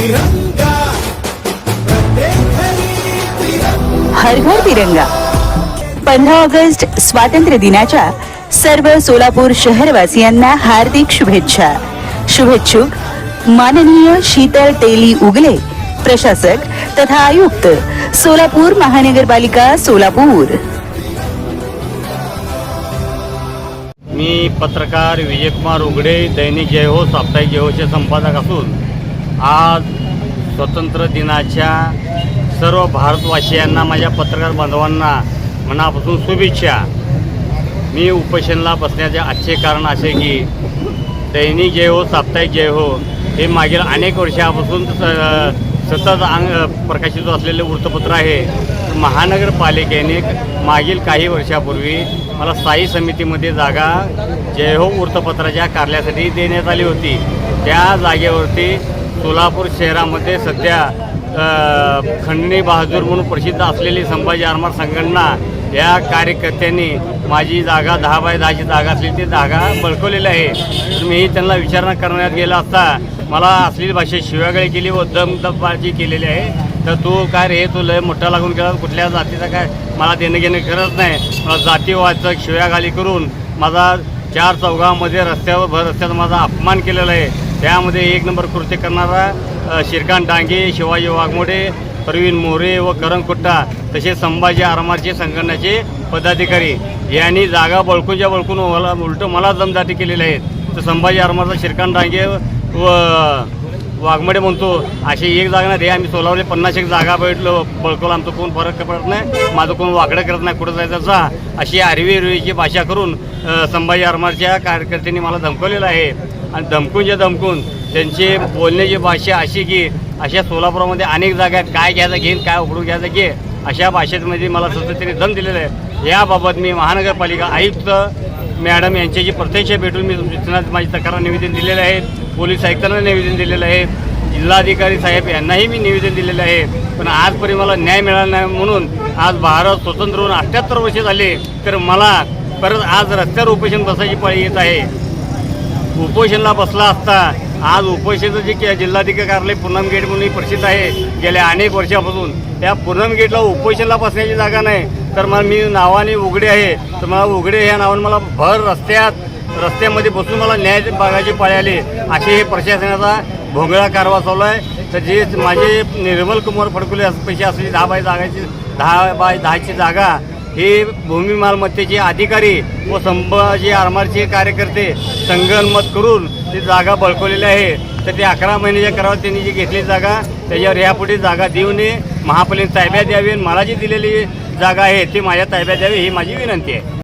तिरंगा हर घर तिरंगा. पंधरा ऑगस्ट स्वातंत्र्य दिनाच्या सर्व सोलापूर शहरवासियांना हार्दिक शुभेच्छा. शुभेच्छुक माननीय शीतल टेली उगले प्रशासक तथा आयुक्त सोलापूर महानगरपालिका सोलापूर. मी पत्रकार विजयकुमार उघडे दैनिक जयहो साप्ताहिक जयहोचे संपादक असून आज स्वतंत्र दिनाच्या सर्व भारतवासियांना माझ्या पत्रकार बांधवांना मनापासून शुभेच्छा. मी उपोषणला बसण्याचे आजचे कारण असे की दैनिक जय हो साप्ताहिक जय हो हे मागील अनेक वर्षापासून स- सतत अंग प्रकाशित असलेले वृत्तपत्र आहे. महानगरपालिकेने मागील काही वर्षापूर्वी मला स्थायी समितीमध्ये जागा जय हो वृत्तपत्राच्या कार्यासाठी देण्यात आली होती. त्या जागेवरती सोलापूर शहरामध्ये सध्या खंडणी बहादूर म्हणून प्रसिद्ध असलेली संभाजी आरमार संघटना या कार्यकर्त्यांनी माझी जागा दहा बाय दहाची जागा असली ती जागा बळकवलेली आहे. तर मी त्यांना विचारणा करण्यात गेला असता मला असलेली भाषेत शिवागाळी केली व दमदबाजी केलेली आहे. तर तू काय रे तू लय मोठा लागून गेला कुठल्या जातीचा काय मला देणं घेणं करत नाही. मला जातीवाचक शिव्यागाली करून माझा चार चौघामध्ये रस्त्यावर भर रस्त्यात माझा अपमान केलेला आहे. त्यामध्ये एक नंबर कृत्य करणारा श्रीकांत डांगे शिवाजी वाघमोडे प्रवीण मोरे व करण कुट्टा तसेच संभाजी आरमारचे संघटनेचे पदाधिकारी यांनी जागा बळकूनच्या बळकून मला उलटं मला दमदाटी केलेले आहेत. तर संभाजी आरमारचा श्रीकांत डांगे व वाघमडे म्हणतो अशी एक जागा नाही रे आम्ही सोलावले पन्नास एक जागा भेटलो बळकवलं आमचं कोण फरक पडत नाही माझं कोण वाकडं करत नाही कुठं जायचं जा अशी आरवी रुईची भाषा करून संभाजी आरमारच्या कार्यकर्त्यांनी मला धमकवलेलं आहे. आणि धमकूनच्या धमकून त्यांची बोलण्याची भाषा अशी की अशा सोलापुरामध्ये अनेक जागा आहेत काय घ्यायचं घेईन काय उघडून घ्यायचं घे अशा भाषेमध्ये मला सतत त्यांनी दम दिलेला आहे. याबाबत मी महानगरपालिका आयुक्त मॅडम यांच्याशी प्रत्यक्ष भेटून मी सूचना माझी तक्रार निवेदन दिलेलं आहे. पोलीस आयुक्तांना निवेदन दिलेलं आहे. जिल्हाधिकारी साहेब यांनाही मी निवेदन दिलेलं आहे. पण आजपर्यंत मला न्याय मिळाला नाही म्हणून आज भारत स्वतंत्र होऊन अठ्ठ्याहत्तर वर्ष झाले तर मला परत आज रस्त्यावर उपोषण बसायची पाळी येत आहे. उपोषणला बसला असता. आज उपोषणाचं जे के- जिल्हाधिकारी कार्यालय पूनम गेट म्हणून प्रसिद्ध आहे. गेल्या अनेक वर्षापासून. त्या पूनम गेटला उपोषणला बसण्याची जागा नाही. तर मला मी नावाने उघडे आहे. तर मला उघडे ह्या नावाने मला भर रस्त्यात रस्त्यामध्ये बसून मला न्याय बघायची पाळी आली. असे हे प्रशासनाचा भोंगळा कारवा चालू आहे. तर जे माझे निर्मल कुमार फडकुले पैसे असलेली दहा बाय जागाची दहा बाय दहाची जागा हे भूमी मालमत्तेचे अधिकारी व संभाजी आरमारचे कार्यकर्ते संगनमत करून ती जागा बळकवलेली आहे. तर ते अकरा महिन्याच्या करावर त्यांनी जी घेतली जागा त्याच्यावर यापुढे जागा देऊ नये. महापालिकेने ताब्यात द्यावी आणि मला जी दिलेली जागा आहे ती माझ्या ताब्यात द्यावी ही माझी विनंती आहे.